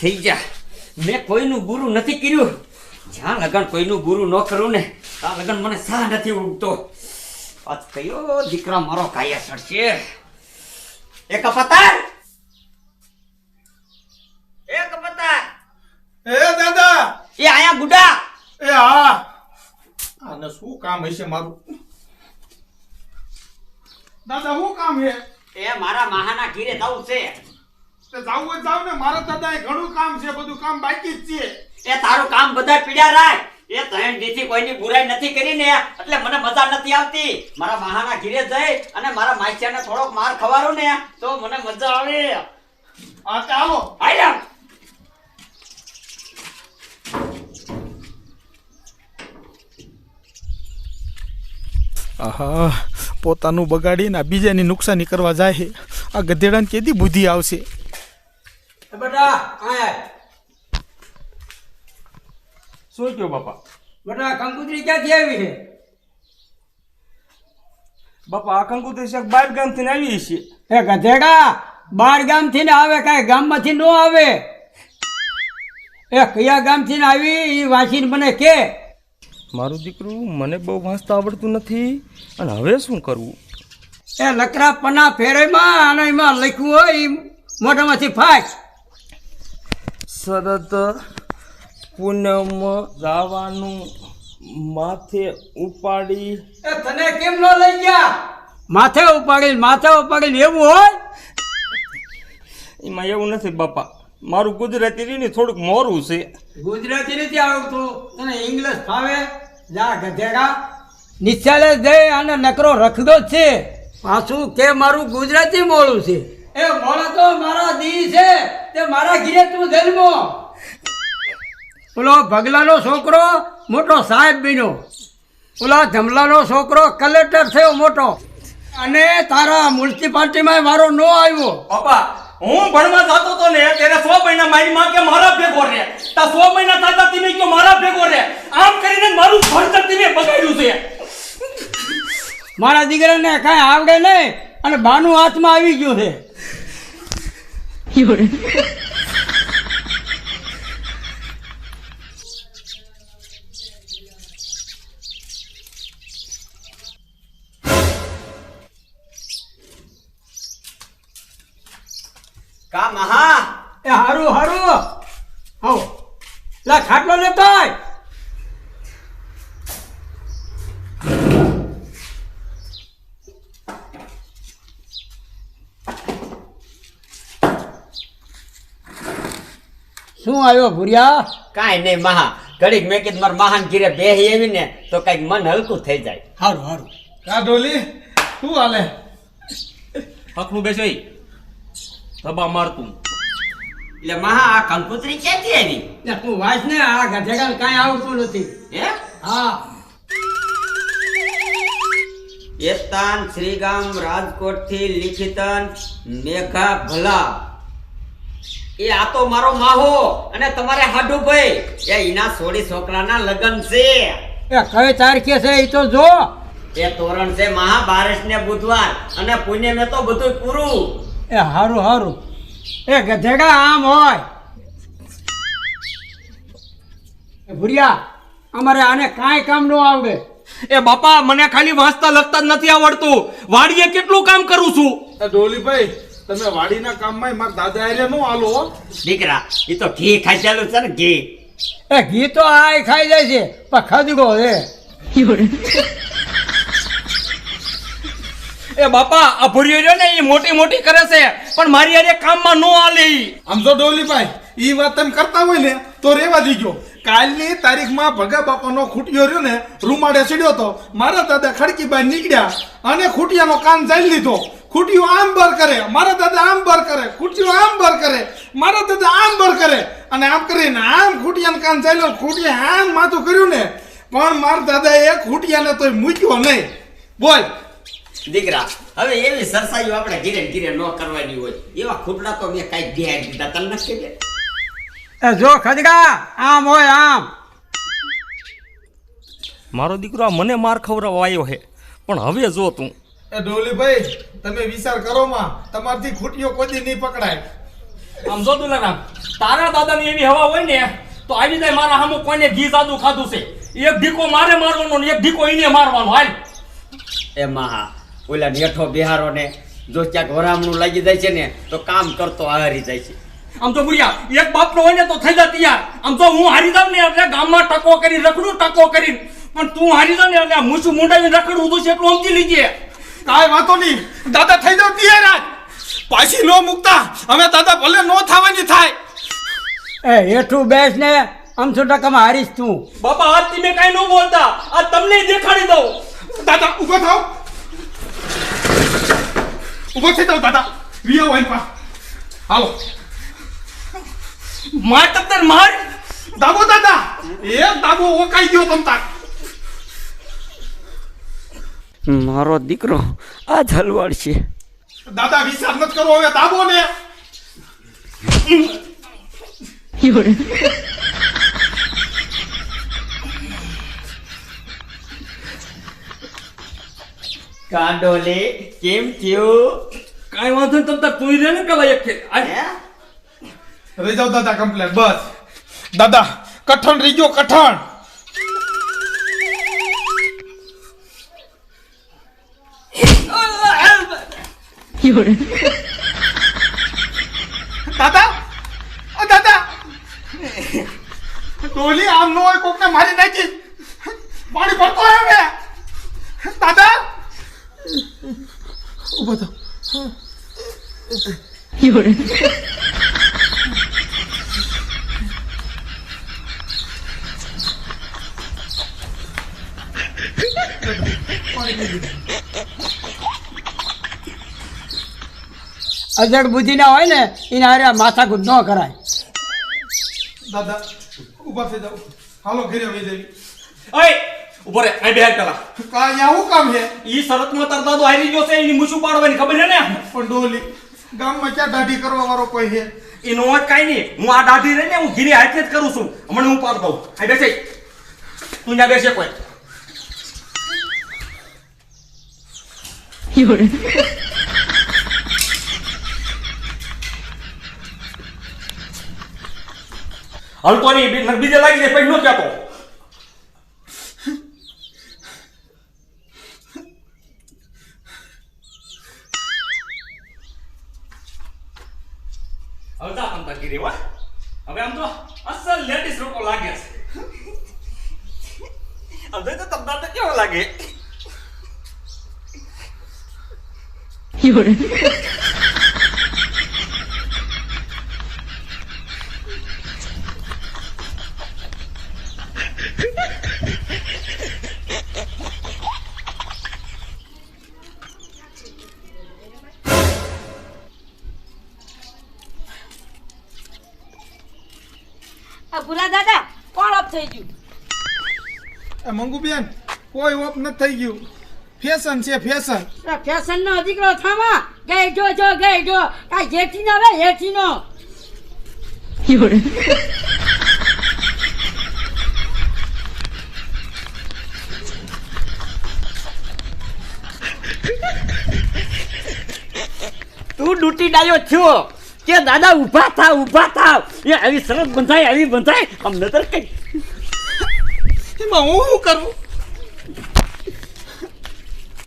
થઈ જા. મેં કોઈનું ગુરુ નથી કર્યું. જ્યાં લગન કોઈનું ગુરુ ન કરું ને આ લગન મને સા નથી ઉગતો આજ કયો દીકરા મારો કાયા સડશે એક પતાર એક પતાર એ દાદા! એ આયા ગુડા. એ હા આને શું કામ હશે મારું? દાદા શું કામ છે એ મારા મહાના ઘીરે જવું છે. તે જાવું હોય જાવ ને મારા દાદાએ ઘણું કામ છે બધું કામ બાકી જ છે. એ તારું કામ બધા પીડ્યા રાખ. એ ત્રણ દીથી કોઈની બુરાઈ નથી કરી ને એટલે મને મજા નથી આવતી. મારા મહાના ઘીરે જઈ અને મારા માઈચાને થોડોક માર ખવારો ને તો મને મજા આવે. હા ચાલો આયા આહા પોતાનું બગાડીને આ બીજાની નુકસાની કરવા જાય આ ગધેડાને કેદી બુદ્ધિ આવશે બેટા આય શું કયો બાપા? બેટા કંકુતરી ક્યાંથી આવી છે? બાપા આ કંકુતરી છે બાર ગામથી આવી છે. એ ગધેડા બાર ગામથી ને આવે કાંઈ ગામમાંથી ન આવે. એ કયા ગામથી ને આવી એ વાંચીને મને કે. મારું દીકરું મને બહુ વાંચતા આવડતું નથી અને હવે શું કરવું? એ લકરા પના ફેરેમાં અને એમાં લખ્યું હોય મોઢામાંથી ફાટ. શરદ પૂનમ જવાનું માથે ઉપાડી એ તને કેમ ન લઈ ગયા? માથે ઉપાડી માથે ઉપાડીને એવું હોય? એમાં એવું નથી બાપા. મારું ગુજરાતી રહ્યું થોડુંક મોરું છે. ગુજરાતી નથી આવડતું. તને ઇંગ્લિશ ફાવે? જા ગધેડા. નિશાળે જઈ અને નકરો રખડો જ છે. પાછું કે મારું ગુજરાતી મોડું છે? એ મોડો તો મારા દી છે. તે મારા ઘીરે તું જન્મો. ઓલો ભગલાનો છોકરો મોટો સાહેબ બીનો ઓલા જમલાનો છોકરો કલેક્ટર થયો મોટો. અને તારા મ્યુનિસિપાલિટીમાં મારો નો આવ્યો. બાપા હું ભણવા જતો તો ને ત્યારે સો મહિના મારી માં કે મારા ભેગો રે તા સો મહિના થતા તમે કે મારા ભેગો રે આમ કરીને મારું ભણતર તમે બગાડ્યું છે. મારા દીકરાને કાંઈ આવડે નહીં અને બાનું હાથમાં આવી ગયું છે. એ હારું હારું. આવો. લા ખાટલો લેતો આય. શું આવ્યો ભૂરિયા? કાંઈ નહીં મહા. ઘડીક મેં કીધું મારા મહાન ઘીરે બે એવી ને તો કંઈક મન હલકું થઈ જાય. હારું હારું. કા ડોલી શું હાલે? હકનું બેસો ધબા મારતું. એટલે મહા આ કંકુતરી ક્યાંથી આવી? ને તું વાંચ ને આ ગધેડા કાંઈ આવડતું નથી. હે? હા. એતાન શ્રીગામ રાજકોટથી લિખિતન મેઘા ભલા. એ આ તો મારો માહો અને તમારે હાડુ ભાઈ. એ ઇના સોડી છોકરાના લગન છે. એ કઈ તારીખે છે એ તો જો. એ તોરણ છે મહા બારસ ને બુધવાર અને પુણ્ય તો બધું પૂરું. એ હારું હારું. એ ગધેડા આમ હોય. એ ભૂરિયા અમારે આને કાંઈ કામ ન આવડે. એ બાપા મને ખાલી વાંચતા લખતા જ નથી આવડતું. વાડીએ કેટલું કામ કરું છું? ડોલીભાઈ તમે વાડીના કામમાં મારા દાદા હારે નો હાલો દીકરા એ તો ઘી ખાઈ છે ને ઘી. એ ઘી તો આ ખાઈ જાય છે પણ ખદગો છે એ બાપા, આ ભૂરીઓ રહ્યો ને એ મોટી મોટી કરે છે, પણ મારી હારે કામમાં નો આલે. આમ તો ડોલીભાઈ, ઈ વાત તમે કરતા હોય ને, તો રેવા દીજો. કાલની તારીખમાં ભગા બાપાનો ખૂટિયો રહ્યો ને, રૂમાડે ચડ્યો તો, મારા દાદા ખડકીભાઈ નીકળ્યા અને ખૂટિયાનો કાન ચાલી લીધો. ખૂટિયો આમ બર કરે, મારા દાદા આમ બર કરે, ખૂટિયો આમ બર કરે, મારા દાદા આમ બર કરે. અને આમ કરીને આમ ખૂટિયાનો કાન ચાલ્યો ખૂટિયા આમ માથું કર્યું ને, પણ મારા દાદાએ ખૂટિયાને તોય મૂક્યો નહીં. બોલ દીકરા હવે એવી સરસાઈઓ આપણે ઘીરે ધીરે ઘીરે ન કરવાની હોય. એવા ખૂટડા તો મેં કઈ ધ્યાન દીધા તને નથી? એ જો ખજગા આમ હોય આમ. મારો દીકરો આ મને માર ખવડાવવા આવ્યો છે. પણ હવે જો તું. એ ડોલીભાઈ તમે વિચાર કરો માં તમારથી ખૂટીઓ કોઈ નહીં પકડાય. આમ જો દુલારામ તારા દાદાની એવી હવા હોય ને તો આવી જાય મારા હામું કોઈને ઘી સાદું ખાધું છે. એક ઢીકો મારે મારવાનો ને એક ઢીકો એને મારવાનો હાલ. એ મહા ઓલા નેઠો બિહારો ને જો ક્યાંક વરામણું લાગી જાય છે ને તો કામ કરતો હારી જાય છે. આમ તો બુડિયા એક બાપનો હોય ને તો થઈ જા તૈયાર. આમ તો હું હારી જાઉં ને એટલે ગામમાં ટકો કરી રખડું ટકો કરી. પણ તું હારી જાઉં ને એટલે મૂછું મુંડાઈને રખડું તું છે એટલું સમજી લીજે. કાંઈ વાંધો નહીં. દાદા થઈ જાવ તૈયાર આજ. પાછી નો મુકતા. અમે દાદા ભલે નો થવાની થાય. એ હેઠું બેસ ને આમસો ટકામાં હારીશ તું. બાપા આજ તમે કાંઈ ન બોલતા. આ તમને દેખાડી દઉં. દાદા ઊભો થાવ. ઊભો થઈ દાદા. રિયો વાઈન પા હાલો. માર તત્તર માર. દાબો દાદા. એક દાબો ઓકાઈ ગયો તમ તાર. મારો દીકરો આ જલવાડ છે. દાદા વિચાર નથી કરો. હવે દાબો ને. કાંડોલે કેમ થયું? કાંઈ વાંધો તમ તાર તું રે ને પેલા એક ખેલ. આ હે? રહી જાવ દાદા કમ્પ્લેન બસ. દાદા કઠણ રહી ગયો કઠણ. દાદા ઓ દાદા. ટોલી આમ નો હોય કોકને મારી નાખી. પાણી ભરતો હવે દાદા ઊભો થા. અજડ બુદ્ધિ ના હોય ને, એને હારે માથા માથાકૂટ ન કરાય. દાદા, ઊભા થઈ જાઉં હાલો, ઘરે આવી જવી ઓય! ઊભો રે અહીં બેહાર પેલા. કા અહીંયા શું કામ છે? ઈ શરતમાં તાર દાદો હારી ગયો છે એની મૂછું પાડવાની ખબર છે ને? પણ ડોલી ગામમાં ક્યાં દાઢી કરવા વાળો કોઈ છે? એનો વાત કાંઈ નહીં. હું આ દાઢી રહીને હું ઘીની હાથે જ કરું છું. હમણાં હું પાડ દઉં. આ બેસે. તું ત્યાં બેસે કોઈ. હલતો નહીં બીજે લાગી જાય પછી નો કહેતો હવે જા તમ તાર ઘીરે, હો. હવે આમ તો અસલ લેડીઝ લોકો લાગે છે. હવે તો તમને તો કેવો લાગે? આ ભૂલા દાદા કોણ ઓફ થઈ ગયું. એ મંગુબેન કોઈ ઓપ નથી થઈ ગયું. ફેશન છે ફેશન ફેશન નો દીકરો થામા ગઈ જો જો ગઈ જો. આ જેઠી નો આવે હેઠી નો તું ડૂટી ડાયો છો કે દાદા ઊભા થા ઊભા થા. એ આવી સરસ બંધાય આવી બંધાય. આમ નતર કઈ એમાં હું શું કરું